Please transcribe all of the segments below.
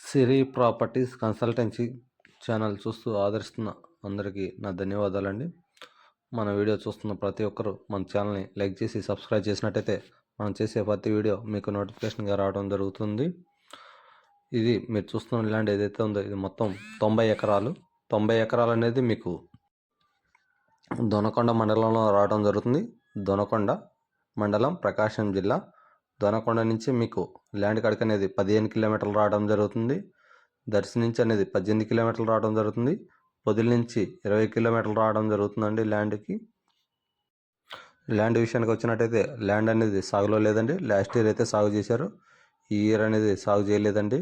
సిరి properties consultancy channel చూస్తూ ఆదరిస్తున్న అందరికీ నా ధన్యవాదాలండి. మన వీడియో చూస్తున్న ప్రతి ఒక్కరూ మన ఛానల్ని లైక్ చేసి సబ్స్క్రైబ్ చేసినట్టయితే మనం చేసే ప్రతి వీడియో మీకు నోటిఫికేషన్గా రావడం జరుగుతుంది. ఇది మీరు చూస్తున్న ల్యాండ్ ఏదైతే ఉందో ఇది మొత్తం తొంభై ఎకరాలు. తొంభై ఎకరాలు అనేది మీకు దొనకొండ మండలంలో రావడం జరుగుతుంది. దొనకొండ మండలం ప్రకాశం జిల్లా దొనకొండ నుంచి మీకు ల్యాండ్ కాడికి అనేది పదిహేను కిలోమీటర్లు రావడం జరుగుతుంది. దర్శి నుంచి అనేది పద్దెనిమిది కిలోమీటర్లు రావడం జరుగుతుంది. పొదిలి నుంచి ఇరవై కిలోమీటర్లు రావడం జరుగుతుందండి ల్యాండ్కి. ల్యాండ్ విషయానికి వచ్చినట్టయితే ల్యాండ్ అనేది సాగులో లేదండి. లాస్ట్ ఇయర్ అయితే సాగు చేశారు. ఈ ఇయర్ అనేది సాగు చేయలేదండి.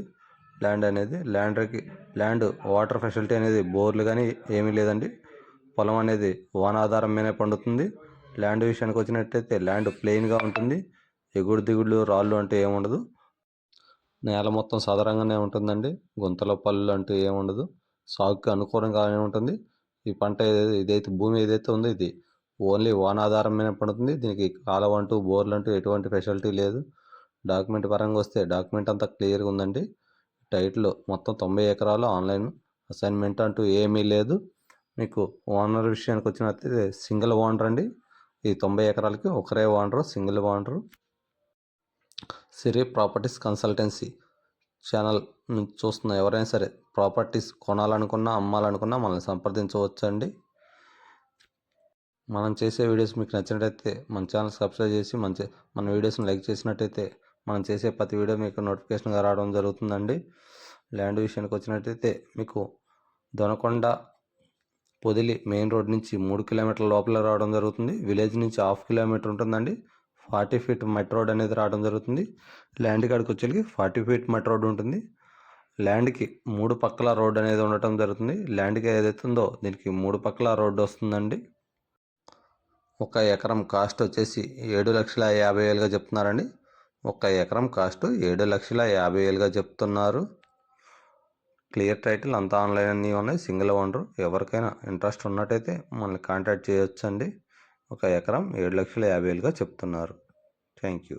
ల్యాండ్ అనేది ల్యాండ్కి ల్యాండ్ వాటర్ ఫెసిలిటీ అనేది బోర్లు కానీ ఏమీ లేదండి. పొలం అనేది వానాధారం మీదనే పండుతుంది. ల్యాండ్ విషయానికి వచ్చినట్టయితే ల్యాండ్ ప్లెయిన్గా ఉంటుంది. ఎగుడు దిగుళ్ళు రాళ్ళు అంటే ఏముండదు నేల మొత్తం సాధారణంగానే ఉంటుందండి. గుంతల పళ్ళు అంటూ ఏముండదు సాగుకి అనుకూలంగానే ఉంటుంది. ఈ పంట ఏదైతే ఇదైతే భూమి ఏదైతే ఉందో ఇది ఓన్లీ వానాధారమైన మీద పడుతుంది. దీనికి కాలం అంటూ బోర్లు అంటూ ఎటువంటి ఫెసిలిటీ లేదు. డాక్యుమెంట్ పరంగా వస్తే డాక్యుమెంట్ అంతా క్లియర్గా ఉందండి. టైట్లో మొత్తం తొంభై ఎకరాలు ఆన్లైన్. అసైన్మెంట్ అంటూ ఏమీ లేదు. మీకు ఓనర్ విషయానికి వచ్చినట్లయితే సింగిల్ ఓనర్ అండి. ఈ తొంభై ఎకరాలకి ఒకరే owner single owner. Siri properties consultancy channel చూస్తున్న ఎవరైనా సరే ప్రాపర్టీస్ కొనాలనుకున్నా అమ్మాలనుకున్నా మనల్ని సంప్రదించవచ్చండి. మనం చేసే వీడియోస్ మీకు నచ్చినట్టయితే మన ఛానల్ సబ్స్క్రైబ్ చేసి మంచి మన వీడియోస్ని లైక్ చేసినట్టయితే మనం చేసే ప్రతి వీడియో మీకు నోటిఫికేషన్గా రావడం జరుగుతుందండి. ల్యాండ్ విషయానికి వచ్చినట్టయితే మీకు దొనకొండ పొదిలి మెయిన్ రోడ్ నుంచి మూడు కిలోమీటర్ల లోపల రావడం జరుగుతుంది. విలేజ్ నుంచి హాఫ్ కిలోమీటర్ ఉంటుందండి. ఫార్టీ ఫీట్ మట్ రోడ్ అనేది రావడం జరుగుతుంది. ల్యాండ్ కాడికి వచ్చేకి ఫార్టీ ఫీట్ మట్ రోడ్ ఉంటుంది. ల్యాండ్కి మూడు పక్కల రోడ్ అనేది ఉండటం జరుగుతుంది. ల్యాండ్కి ఏదైతే ఉందో దీనికి మూడు పక్కల రోడ్డు వస్తుందండి. ఒక ఎకరం కాస్ట్ వచ్చేసి ఏడు లక్షల యాభై వేలుగా చెప్తున్నారండి. ఒక ఎకరం కాస్ట్ ఏడు లక్షల యాభై వేలుగా చెప్తున్నారు. క్లియర్ టైటిల్ అంతా ఆన్లైన్ అన్నీ ఉన్నాయి. సింగిల్ ఓనర్ ఎవరికైనా ఇంట్రెస్ట్ ఉన్నట్టయితే మనల్ని కాంటాక్ట్ చేయొచ్చండి. ఒక ఎకరం ఏడు లక్షల యాభై వేలుగా చెప్తున్నారు. Thank you